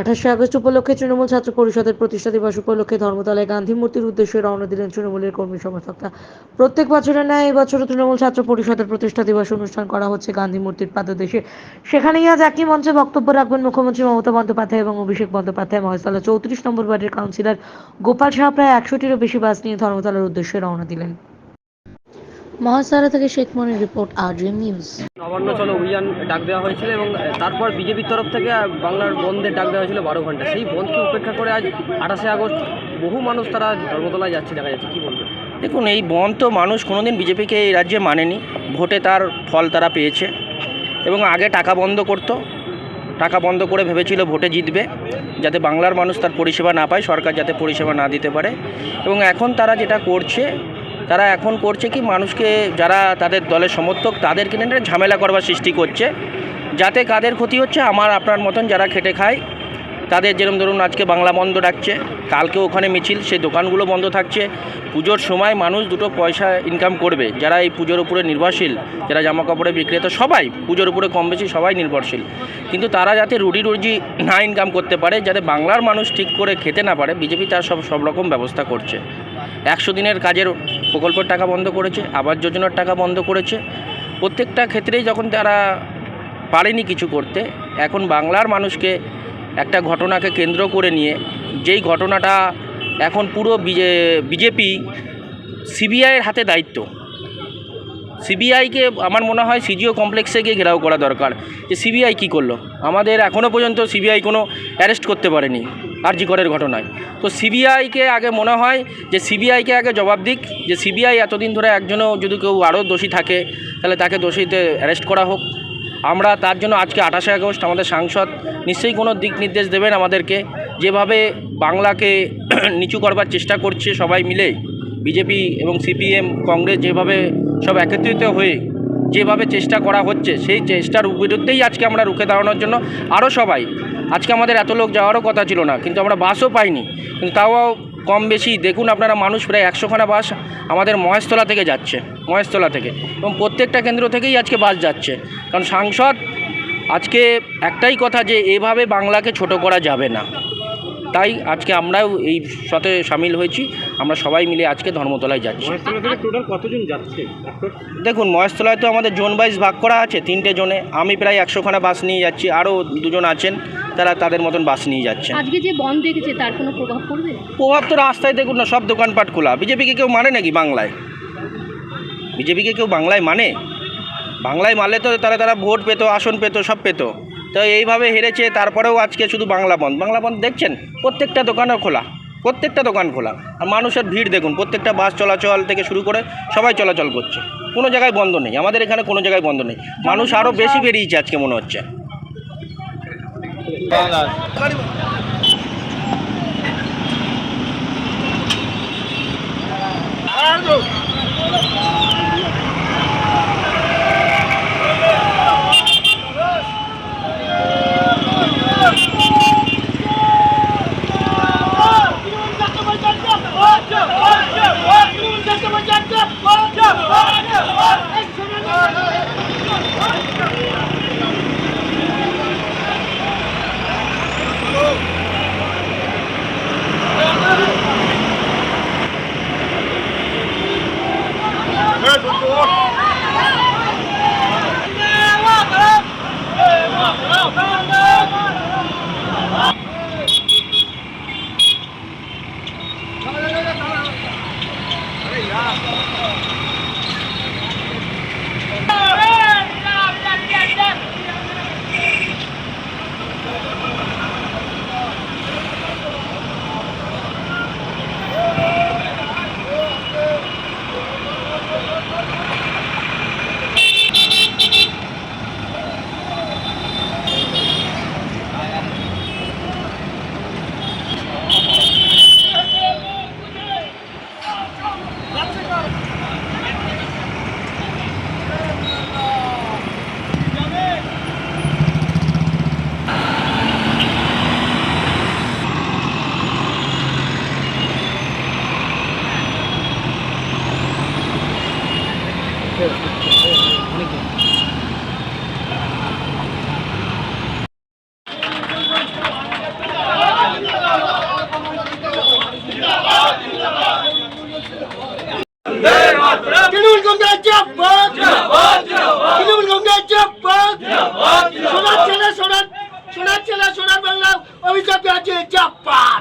আঠাশে আগস্ট উপলক্ষে তৃণমূল ছাত্র পরিষদের প্রতিষ্ঠা দিবস উপলক্ষে ধর্মতলায় গান্ধী মূর্তির উদ্দেশ্যে রওনা দিলেন তৃণমূলের কর্মী সমর্থকরা। প্রত্যেক বছরের ন্যায় এবছরও তৃণমূল ছাত্র পরিষদের প্রতিষ্ঠা দিবস অনুষ্ঠান করা হচ্ছে গান্ধী মূর্তির পাদদেশে। সেখানেই আজ একই মঞ্চে বক্তব্য রাখবেন মুখ্যমন্ত্রী মমতা বন্দ্যোপাধ্যায় এবং অভিষেক বন্দ্যোপাধ্যায়। মহেশতলা চৌত্রিশ নম্বর ওয়ার্ডের কাউন্সিলর গোপাল সাহা প্রায় একশোটিরও বেশি বাস নিয়ে ধর্মতলার উদ্দেশ্যে রওনা দিলেন। মহাসারা থেকে Sheikh Monir report RGM news. Nabanna চলো অভিযান ডাক দেওয়া হয়েছিল এবং তারপর বিজেপির তরফ থেকে বাংলার বন্ধের ডাক দেওয়া হয়েছিল বারো ঘণ্টা। সেই বন্ধকে উপেক্ষা করে আজ আঠাশে আগস্ট বহু মানুষ তারা ধর্মতলায় যাচ্ছে দেখা যাচ্ছে। কী বলবেন? দেখুন এই বন্ধ তো মানুষ কোনোদিন বিজেপিকে এই রাজ্যে মানেনি। ভোটে তার ফল তারা পেয়েছে এবং আগে টাকা বন্ধ করতো। টাকা বন্ধ করে ভেবেছিল ভোটে জিতবে যাতে বাংলার মানুষ তার পরিষেবা না পায় সরকার যাতে পরিষেবা না দিতে পারে। এবং এখন তারা যেটা করছে তারা এখন করছে কি, মানুষকে যারা তাদের দলের সমর্থক, তাদেরকে নিয়ে ঝামেলা করবার সৃষ্টি করছে। যাতে কাদের ক্ষতি হচ্ছে, আমার আপনার মতন যারা খেটে খায়, তাদের যেরকম ধরুন আজকে বাংলা বন্ধ ডাকছে কালকে ওখানে মিছিল, সেই দোকানগুলো বন্ধ থাকছে। পুজোর সময় মানুষ দুটো পয়সা ইনকাম করবে, যারা এই পুজোর উপরে নির্ভরশীল, যারা জামা কাপড়ে বিক্রেতা, সবাই পুজোর উপরে কম বেশি সবাই নির্ভরশীল। কিন্তু তারা যাতে রুটি রুজি না ইনকাম করতে পারে, যাতে বাংলার মানুষ ঠিক করে খেতে না পারে, বিজেপি তার সব সব রকম ব্যবস্থা করছে। একশো দিনের কাজের প্রকল্পের টাকা বন্ধ করেছে, আবাস যোজনার টাকা বন্ধ করেছে। প্রত্যেকটা ক্ষেত্রেই যখন তারা পারেনি কিছু করতে, এখন বাংলার মানুষকে একটা ঘটনাকে কেন্দ্র করে নিয়ে, যেই ঘটনাটা এখন পুরো বিজেপি, সিবিআইয়ের হাতে দায়িত্ব। সিবিআইকে আমার মনে হয় সিজিও কমপ্লেক্সে গিয়ে ঘেরাও করা দরকার। যে সিবিআই কী করল? আমাদের এখনও পর্যন্ত সিবিআই কোনো অ্যারেস্ট করতে পারেনি আরজি করের ঘটনায়। তো সিবিআইকে আগে মনে হয় যে সিবিআইকে আগে জবাব দিক, যে সিবিআই এতদিন ধরে একজনও যদি কেউ আরও দোষী থাকে, তাহলে তাকে দোষীতে অ্যারেস্ট করা হোক। আমরা তার জন্য আজকে আঠাশে আগস্ট আমাদের সাংসদ নিশ্চয়ই কোনো দিক নির্দেশ দেবেন আমাদেরকে। যেভাবে বাংলাকে নিচু করবার চেষ্টা করছে সবাই মিলে বিজেপি এবং সিপিএম কংগ্রেস যেভাবে সব একত্রিত হয়ে যেভাবে চেষ্টা করা হচ্ছে, সেই চেষ্টার বিরুদ্ধেই আজকে আমরা রুখে দাঁড়ানোর জন্য আরও সবাই, আজকে আমাদের এত লোক যাওয়ারও কথা ছিল না, কিন্তু আমরা বাসও পাইনি, কিন্তু তাও কম বেশি, দেখুন আপনারা মানুষ প্রায় একশোখানা বাস আমাদের মহেশতলা থেকে যাচ্ছে, মহেশতলা থেকে, এবং প্রত্যেকটা কেন্দ্র থেকেই আজকে বাস যাচ্ছে, কারণ সাংসদ আজকে একটাই কথা যে এভাবে বাংলাকে ছোট করা যাবে না। তাই আজকে আমরাও এই সাথে সামিল হয়েছি। আমরা সবাই মিলে আজকে ধর্মতলায় যাচ্ছি। দেখুন মহেশতলায় তো আমাদের জোন ওয়াইজ ভাগ করা আছে তিনটে জোনে। আমি প্রায় একশোখানা বাস নিয়ে যাচ্ছি আরও দুজন আছেন তারা তাদের মতন বাস নিয়ে যাচ্ছে আজকে যে বন্ধ দেখেছে তার কোনো প্রভাব পড়বে? প্রভাব তো রাস্তায় দেখুন না সব দোকানপাট খোলা। বিজেপিকে কেউ মানে নাকি বাংলায়? বিজেপিকে কেউ বাংলায় মানে? বাংলায় মারলে তো তারা তারা ভোট পেতো আসন পেতো সব পেতো। তো এইভাবে হেরেছে, তারপরেও আজকে শুধু বাংলা বন্ধ। বাংলা বন্ধ দেখছেন? প্রত্যেকটা দোকানও খোলা, প্রত্যেকটা দোকান খোলা। আর মানুষের ভিড় দেখুন, প্রত্যেকটা বাস চলাচল থেকে শুরু করে সবাই চলাচল করছে। কোনো জায়গায় বন্ধ নেই, আমাদের এখানে কোনো জায়গায় বন্ধ নেই। মানুষ আরও বেশি বেরিয়েছে আজকে মনে হচ্ছে। Arnold! জিন্দাবাদ তৃণমূল কংগ্রেস জিন্দাবাদ সোনার ছেলে সোনার সোনার ছেলে সোনার বাংলা অভিষেক ব্যানার্জি জিন্দাবাদ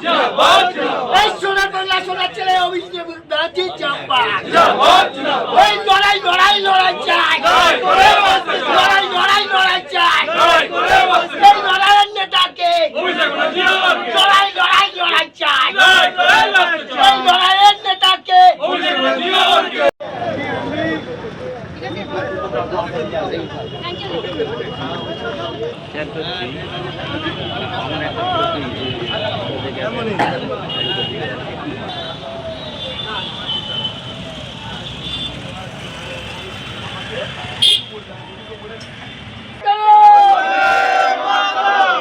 এই সোনার বাংলা সোনার ছেলে অভিষেক ব্যানার্জি জিন্দাবাদ এই লড়াই লড়াই লড়াই চাই। লড়াই লড়াই লড়াই চাই। এই লড়াইয়ের নেতাকে লড়াই চাই এই লড়াইয়ের নেতাকে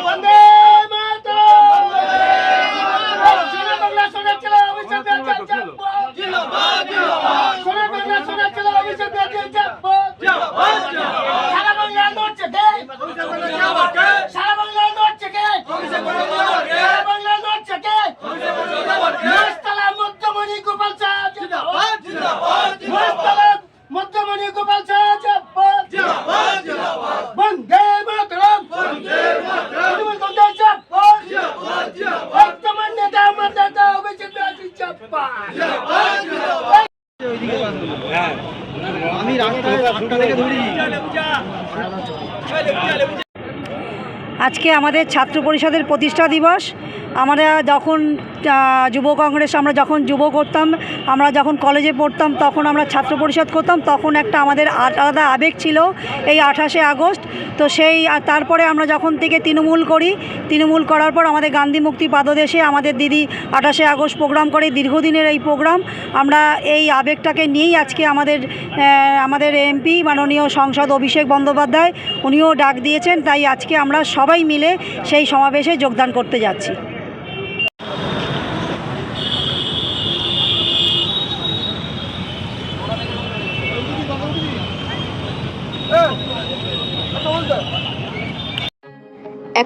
বন্দে মাতরম সোনার বাংলা সোনার ছেলে অভিষেক ব্যানার্জি জিন্দাবাদ সোনার বাংলা সোনার ছেলে অভিষেক ব্যানার্জি জিন্দাবাদ সারা বাংলা নড়ছে কে সারা বাংলা নড়ছে কে সারা বাংলা নড়ছে কে মস্তলা মধ্যমণি গোপাল শাহ জিন্দাবাদ মস্তলা আজকে আমাদের ছাত্র পরিষদের প্রতিষ্ঠা দিবস। আমরা যখন যুব কংগ্রেস আমরা যখন যুব করতাম, আমরা যখন কলেজে পড়তাম, তখন আমরা ছাত্র পরিষদ করতাম, তখন একটা আমাদের আলাদা আবেগ ছিল এই আঠাশে আগস্ট। তো সেই তারপরে আমরা যখন থেকে তৃণমূল করি, তৃণমূল করার পর আমাদের গান্ধী মুক্তি পাদদেশে আমাদের দিদি আঠাশে আগস্ট প্রোগ্রাম করে, দীর্ঘদিনের এই প্রোগ্রাম। আমরা এই আবেগটাকে নিয়েই আজকে আমাদের আমাদের এমপি, মাননীয় সংসদ অভিষেক বন্দ্যোপাধ্যায়, উনিও ডাক দিয়েছেন। তাই আজকে আমরা সবাই মিলে সেই সমাবেশে যোগদান করতে যাচ্ছি।